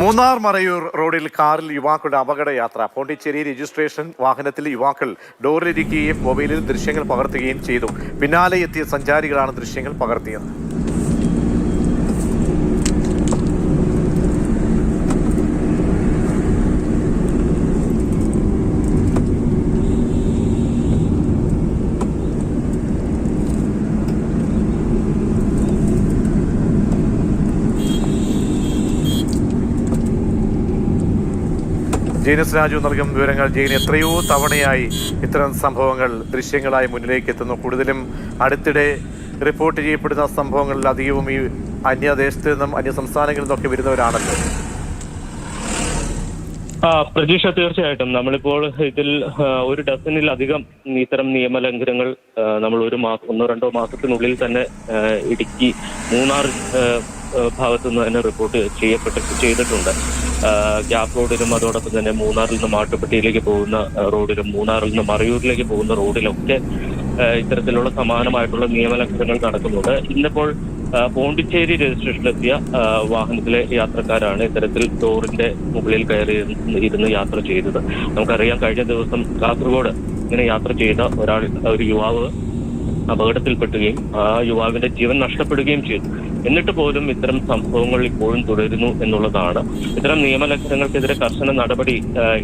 മൂന്നാർ മറയൂർ റോഡിൽ കാറിൽ യുവാക്കളുടെ അപകട യാത്ര പോണ്ടിച്ചേരി രജിസ്ട്രേഷൻ വാഹനത്തിൽ യുവാക്കൾ ഡോറിലിരിക്കുകയും മൊബൈലിൽ ദൃശ്യങ്ങൾ പകർത്തുകയും ചെയ്തു. പിന്നാലെ എത്തിയ സഞ്ചാരികളാണ് ദൃശ്യങ്ങൾ പകർത്തിയത്. ജെയിനസ് രാജു നൽകും വിവരങ്ങൾ ജെയിൻ എത്രയോ തവണയായി ഇത്തരം സംഭവങ്ങൾ ദൃശ്യങ്ങളായി മുന്നിലേക്ക് എത്തുന്നു. കൂടുതലും അടുത്തിടെ റിപ്പോർട്ട് ചെയ്യപ്പെടുന്ന സംഭവങ്ങളിൽ അധികവും ഈ അന്യദേശത്ത് നിന്നും അന്യ സംസ്ഥാനങ്ങളിൽ നിന്നൊക്കെ വരുന്നവരാണല്ലോ. ആ പ്രതീക്ഷ തീർച്ചയായിട്ടും. നമ്മളിപ്പോൾ ഇതിൽ ഒരു ഡസനിലധികം ഇത്തരം നിയമലംഘനങ്ങൾ നമ്മൾ ഒരു മാസം ഒന്നോ രണ്ടോ മാസത്തിനുള്ളിൽ തന്നെ ഇടുക്കി മൂന്നാർ ആ, ആ, ഭാഗത്തു നിന്ന് തന്നെ റിപ്പോർട്ട് ചെയ്യപ്പെട്ട് ചെയ്തിട്ടുണ്ട്. ഗ്യാപ് റോഡിലും അതോടൊപ്പം തന്നെ മൂന്നാറിൽ നിന്ന് മാട്ടുപ്പെട്ടിയിലേക്ക് പോകുന്ന റോഡിലും മൂന്നാറിൽ നിന്ന് മറയൂരിലേക്ക് പോകുന്ന റോഡിലൊക്കെ ഇത്തരത്തിലുള്ള സമാനമായിട്ടുള്ള നിയമലംഘനങ്ങൾ നടക്കുന്നുണ്ട്. ഇന്നിപ്പോൾ പോണ്ടിച്ചേരി രജിസ്ട്രേഷനിലെത്തിയ വാഹനത്തിലെ യാത്രക്കാരാണ് ഇത്തരത്തിൽ ഡോറിന്റെ മുകളിൽ കയറി ഇരുന്ന് യാത്ര ചെയ്തത്. നമുക്കറിയാം കഴിഞ്ഞ ദിവസം കാസർഗോഡ് ഇങ്ങനെ യാത്ര ചെയ്ത ഒരാൾ ഒരു യുവാവ് അപകടത്തിൽപ്പെടുകയും ആ യുവാവിന്റെ ജീവൻ നഷ്ടപ്പെടുകയും ചെയ്തു. എന്നിട്ട് പോലും ഇത്തരം സംഭവങ്ങൾ ഇപ്പോഴും തുടരുന്നു എന്നുള്ളതാണ്. ഇത്തരം നിയമലംഘനങ്ങൾക്കെതിരെ കർശന നടപടി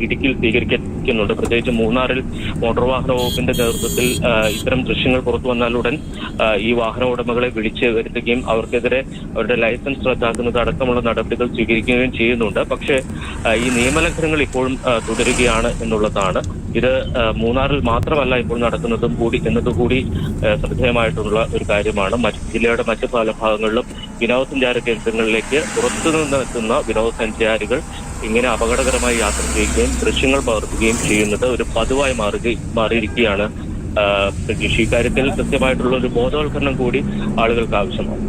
ഇടുക്കിയിൽ സ്വീകരിക്കുന്നുണ്ട് പ്രത്യേകിച്ച് മൂന്നാറിൽ മോട്ടോർ വാഹന വകുപ്പിന്റെ നേതൃത്വത്തിൽ ഇത്തരം ദൃശ്യങ്ങൾ പുറത്തു വന്നാലുടൻ ഈ വാഹന ഉടമകളെ വിളിച്ച് വരുത്തുകയും അവർക്കെതിരെ അവരുടെ ലൈസൻസ് റദ്ദാക്കുന്നത് അടക്കമുള്ള നടപടികൾ സ്വീകരിക്കുകയും ചെയ്യുന്നുണ്ട്. പക്ഷേ ഈ നിയമലംഘനങ്ങൾ ഇപ്പോഴും തുടരുകയാണ് എന്നുള്ളതാണ്. ഇത് മൂന്നാറിൽ മാത്രമല്ല ഇപ്പോൾ നടക്കുന്നതും കൂടി എന്നതുകൂടി ശ്രദ്ധേയമായിട്ടുള്ള ഒരു കാര്യമാണ്. മറ്റ് ജില്ലയുടെ മറ്റ് പല ഭാഗങ്ങളിലും വിനോദസഞ്ചാര കേന്ദ്രങ്ങളിലേക്ക് പുറത്തുനിന്ന് എത്തുന്ന വിനോദസഞ്ചാരികൾ ഇങ്ങനെ അപകടകരമായി യാത്ര ചെയ്യുകയും ദൃശ്യങ്ങൾ പകർത്തുകയും ചെയ്യുന്നത് ഒരു പതിവായി മാറുക മാറിയിരിക്കുകയാണ്. കൃഷി കാര്യത്തിൽ കൃത്യമായിട്ടുള്ള ഒരു ബോധവൽക്കരണം കൂടി ആളുകൾക്ക് ആവശ്യമാണ്.